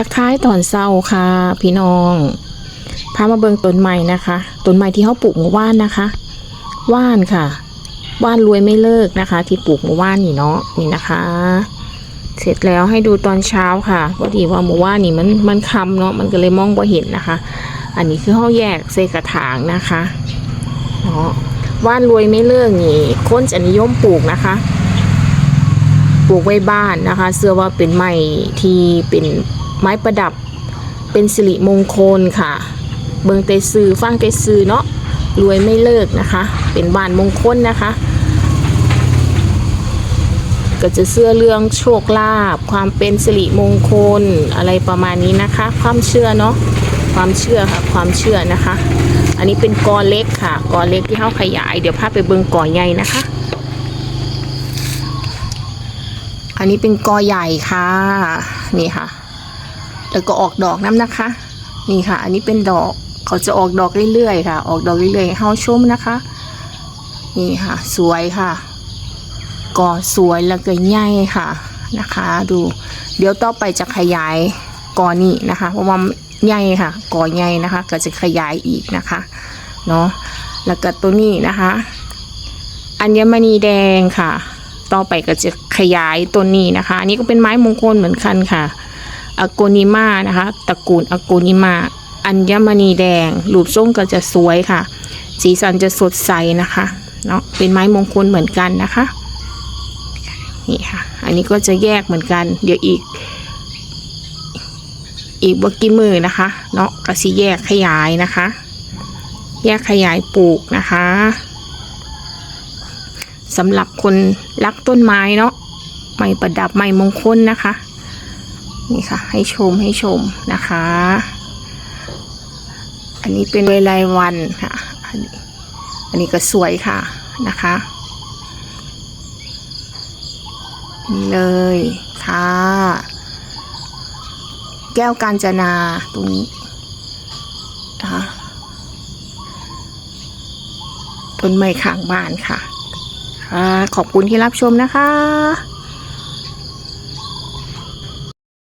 ทักทายตอนเศร้าค่ะ พี่น้องพามาเบิงต้นใหม่นะคะต้นใหม่ที่เขาปลูกเมื่านนะคะ ว่านค่ะ ว่านรวยไม่เลิกนะคะ ที่ปลูกเมื่านนี่เนาะนี่นะคะ เสร็จแล้วให้ดูตอนเช้าค่ะพอดีว่าเมื่อวานนี่มันมันคำเนาะมันก็เลยมองบ่เห็นนะคะ อันนี้คือเขาแยกใส่กระถางนะคะเนาะว่านรวยไม่เลิกนี่คนจะนิยมปลูกนะคะปลูกไว้บ้านนะคะ เสื้อว่าเป็นไม้ที่เป็น ไม้ประดับ เป็นสิริมงคลค่ะ เบิงเตซือฟังเตซือเนาะรวยไม่เลิกนะคะ เป็นบ้านมงคลนะคะ ก็จะเสื้อเรื่องโชคลาภความเป็นสิริมงคลอะไรประมาณนี้นะคะ ความเชื่อเนาะความเชื่อค่ะความเชื่อนะคะ อันนี้เป็นกอเล็กค่ะกอเล็กที่เขาขยาย เดี๋ยวพาไปเบิงกอใหญ่นะคะ อันนี้เป็นกอใหญ่ค่ะ นี่ค่ะ แล้วก็ออกดอกน้ำนะคะ นี่ค่ะ อันนี้เป็นดอกเขาจะออกดอกเรื่อยๆค่ะ ออกดอกเรื่อยๆให้เฮาชมนะคะ นี่ค่ะ สวยค่ะกอสวยแล้วก็ใหญ่ค่ะนะคะ ดู เดี๋ยวต่อไปจะขยายกอนี้นะคะ เพราะว่าใหญ่ค่ะกอใหญ่นะคะ ก็จะขยายอีกนะคะเนาะแล้วก็ตัวนี้นะคะ อัญมณีแดงค่ะ ต่อไปก็จะขยายตัวนี้นะคะอันนี้ก็เป็นไม้มงคลเหมือนกันค่ะ อโกนิมานะคะตระกูลอโกนิมาอัญมณีแดงรูปทรงก็จะสวยค่ะ สีสันจะสดใสนะคะเนาะเป็นไม้มงคลเหมือนกันนะคะนี่ค่ะ อันนี้ก็จะแยกเหมือนกัน เดี๋ยวอีก อีกบกี่มือนะคะเนาะก็สิแยกขยายนะคะ แยกขยายปลูกนะคะสำหรับคนรักต้นไม้เนาะไม้ประดับไม้มงคลนะคะ นี่ค่ะ ให้ชมให้ชมนะคะ อันนี้เป็นเวลายวันค่ะ อันนี้อันนี้ก็สวยค่ะนะคะ นี่เลยค่ะ แก้วกาญจนาตรงนี้นะคะต้นไม้ข้างบ้านค่ะค่ะขอบคุณที่รับชมนะคะ